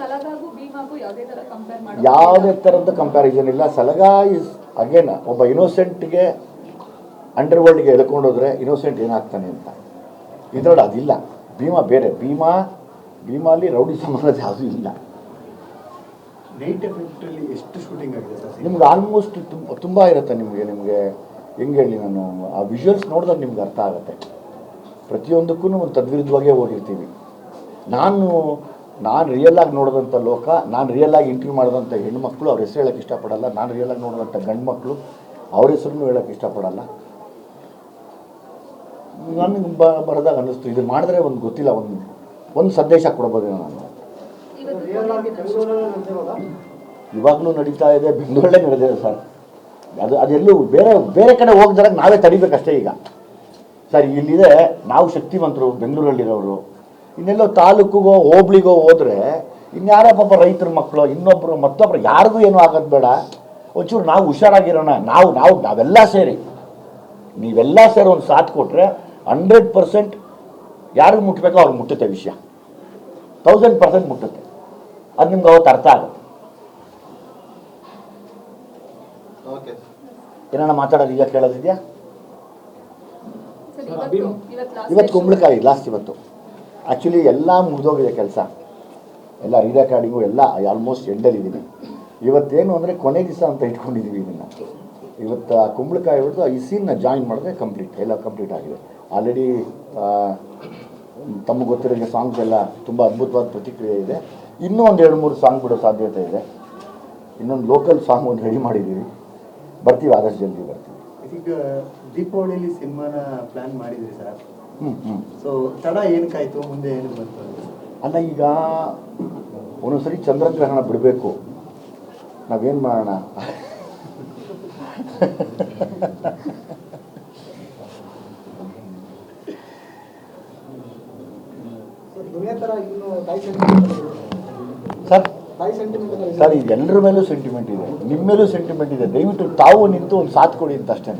ಸಲಗಾಗೂ ಭೀಮಾಗೂ ಯಾವುದೇ ತರ ಕಂಪೇರ್ ಮಾಡೋ ಯಾವುದೇ ಥರದ ಕಂಪ್ಯಾರಿಸನ್ ಇಲ್ಲ. ಸಲಗಾ ಇಸ್ ಅಗೇನ್ ಒಬ್ಬ ಇನೋಸೆಂಟ್ಗೆ ಅಂಡರ್ ವರ್ಲ್ಡ್ಗೆ ಎಳ್ಕೊಂಡೋದ್ರೆ ಇನೋಸೆಂಟ್ ಏನಾಗ್ತಾನೆ ಅಂತ. ಇದರಲ್ಲಿ ಅದಿಲ್ಲ. ಭೀಮಾ ಬೇರೆ. ಭೀಮಾ ಭೀಮಾಲಿ ರೌಡಿ ಸಂಬಂಧ ಯಾವುದೂ ಇಲ್ಲ. ನೈಟ್ ಎಫೆಕ್ಟ್ ಅಲ್ಲಿ ಎಷ್ಟು ಶೂಟಿಂಗ್ ಆಗಿದೆ ನಿಮ್ಗೆ ಆಲ್ಮೋಸ್ಟ್ ತುಂಬ ತುಂಬ ಇರುತ್ತೆ ನಿಮಗೆ ನಿಮಗೆ ಹೆಂಗೆ ಹೇಳಿ ನಾನು ಆ ವಿಜುವಲ್ಸ್ ನೋಡಿದಾಗ ನಿಮ್ಗೆ ಅರ್ಥ ಆಗುತ್ತೆ. ಪ್ರತಿಯೊಂದಕ್ಕೂ ಒಂದು ತದ್ವಿರುದ್ಧವಾಗೇ ಹೋಗಿರ್ತೀವಿ. ನಾನು ನಾನು ರಿಯಲ್ಲಾಗಿ ನೋಡಿದಂಥ ಲೋಕ, ನಾನು ರಿಯಲ್ಲಾಗಿ ಇಂಟರ್ವ್ಯೂ ಮಾಡಿದಂಥ ಹೆಣ್ಮಕ್ಳು ಅವ್ರ ಹೆಸರು ಹೇಳೋಕ್ಕೆ ಇಷ್ಟಪಡಲ್ಲ, ನಾನು ರಿಯಲಾಗಿ ನೋಡಿದಂಥ ಗಂಡು ಮಕ್ಕಳು ಅವ್ರ ಹೆಸರನ್ನು ಹೇಳೋಕ್ಕೆ ಇಷ್ಟಪಡಲ್ಲ. ನನಗೆ ಬ, ಬರದಾಗ ಅನ್ನಿಸ್ತು, ಇದು ಮಾಡಿದ್ರೆ ಒಂದು ಗೊತ್ತಿಲ್ಲ, ಒಂದು ಒಂದು ಸಂದೇಶ ಕೊಡ್ಬೋದೇನೋ ನಾನು. ಇವಾಗಲೂ ನಡೀತಾ ಇದೆ, ಬೆಂಗಳೂರಲ್ಲೇ ನಡೆದಿದೆ ಸರ್. ಅದು ಅದೆಲ್ಲೂ ಬೇರೆ ಬೇರೆ ಕಡೆ ಹೋಗ್ದಾಗ ನಾವೇ ತಡಿಬೇಕಷ್ಟೇ ಈಗ. ಸರ್, ಇಲ್ಲಿದೆ, ನಾವು ಶಕ್ತಿವಂತರು, ಬೆಂಗಳೂರಲ್ಲಿರೋರು ಇನ್ನೆಲ್ಲೋ ತಾಲೂಕಿಗೋ ಹೋಬ್ಳಿಗೋ ಹೋದರೆ ಇನ್ಯಾರೋ ಪಾಪ ರೈತರ ಮಕ್ಕಳು ಇನ್ನೊಬ್ಬರು ಮತ್ತೊಬ್ಬರು ಯಾರಿಗೂ ಏನೂ ಆಗೋದು ಬೇಡ. ಒಂಚೂರು ನಾವು ಹುಷಾರಾಗಿರೋಣ ನಾವು ನಾವು ನಾವೆಲ್ಲ ಸೇರಿ. ನೀವೆಲ್ಲ ಸೇರಿ ಒಂದು ಸಾಥ್ ಕೊಟ್ಟರೆ ಹಂಡ್ರೆಡ್ ಪರ್ಸೆಂಟ್ ಯಾರಿಗೂ ಮುಟ್ಟಬೇಕೋ ಅವ್ರಿಗೆ ಮುಟ್ಟುತ್ತೆ ವಿಷಯ. ತೌಸಂಡ್ ಪರ್ಸೆಂಟ್ ಮುಟ್ಟುತ್ತೆ. ಅದು ನಿಮ್ಗೆ ಅವತ್ತು ಅರ್ಥ ಆಗುತ್ತೆ. ಓಕೆ ಏನಾರ ಮಾತಾಡೋದು ಈಗ ಕೇಳೋದಿದೆಯಾ? ಸರ್, ಇವತ್ತು ಇವತ್ತು last ಇವತ್ತು ಕುಂಬಳಕಾಯಿ ಲಾಸ್ಟ್ ಇವತ್ತು. ಆ್ಯಕ್ಚುಲಿ ಎಲ್ಲ ಮುಗಿದೋಗಿದೆ ಕೆಲಸ. ಎಲ್ಲ ರೀರೆಕಾರ್ಡಿಂಗು ಎಲ್ಲ ಆಲ್ಮೋಸ್ಟ್ ಎಂಡಲ್ಲಿದ್ದೀನಿ ಇವತ್ತೇನು ಅಂದರೆ ಕೊನೆ ದಿವಸ ಅಂತ ಇಟ್ಕೊಂಡಿದ್ದೀವಿ ಇದನ್ನು. ಇವತ್ತು ಆ ಕುಂಬಳಕಾಯಿ ಹೊಡೆದು ಈ ಸೀನ್ನ ಜಾಯಿನ್ ಮಾಡಿದ್ರೆ ಕಂಪ್ಲೀಟ್ ಎಲ್ಲ ಕಂಪ್ಲೀಟ್ ಆಗಿದೆ. ಆಲ್ರೆಡಿ ತಮ್ಮ ಗೊತ್ತಿರೋ ಸಾಂಗ್ಸ್ ಎಲ್ಲ ತುಂಬ ಅದ್ಭುತವಾದ ಪ್ರತಿಕ್ರಿಯೆ ಇದೆ. ಇನ್ನೂ ಒಂದು ಎರಡು ಮೂರು ಸಾಂಗ್ ಬಿಡೋ ಸಾಧ್ಯತೆ ಇದೆ. ಇನ್ನೊಂದು ಲೋಕಲ್ ಸಾಂಗ್ ಒಂದು ರೆಡಿ ಮಾಡಿದ್ದೀವಿ ಬರ್ತೀವಿ, ಆದಷ್ಟು ಜಲ್ದಿ ಬರ್ತೀವಿ. ದೀಪಾವಳಿಲಿ ಸಿನಿಮಾನ ಪ್ಲಾನ್ ಮಾಡಿದ್ರಿ ಸರ್? ಹ್ಞೂ ಹ್ಞೂ ಸೊ ತಡ ಏನಕ್ಕಾಯ್ತು? ಮುಂದೆ ಏನು ಬಂತು ಅಲ್ಲ ಈಗ ಒಂದೊಂದ್ಸರಿ ಚಂದ್ರಗ್ರಹಣ ಬಿಡಬೇಕು. ನಾವೇನು ಮಾಡೋಣ? ಸರ್ ಸರ್ ಇದು ಎಲ್ಲರ ಮೇಲೂ ಸೆಂಟಿಮೆಂಟ್ ಇದೆ. ನಿಮ್ಮ ಮೇಲೂ ಸೆಂಟಿಮೆಂಟ್ ಇದೆ. ದಯವಿಟ್ಟು ತಾವು ನಿಂತು ಒಂದು ಸಾಥ್ ಕೊಡಿ ಅಂತ ಅಷ್ಟೇ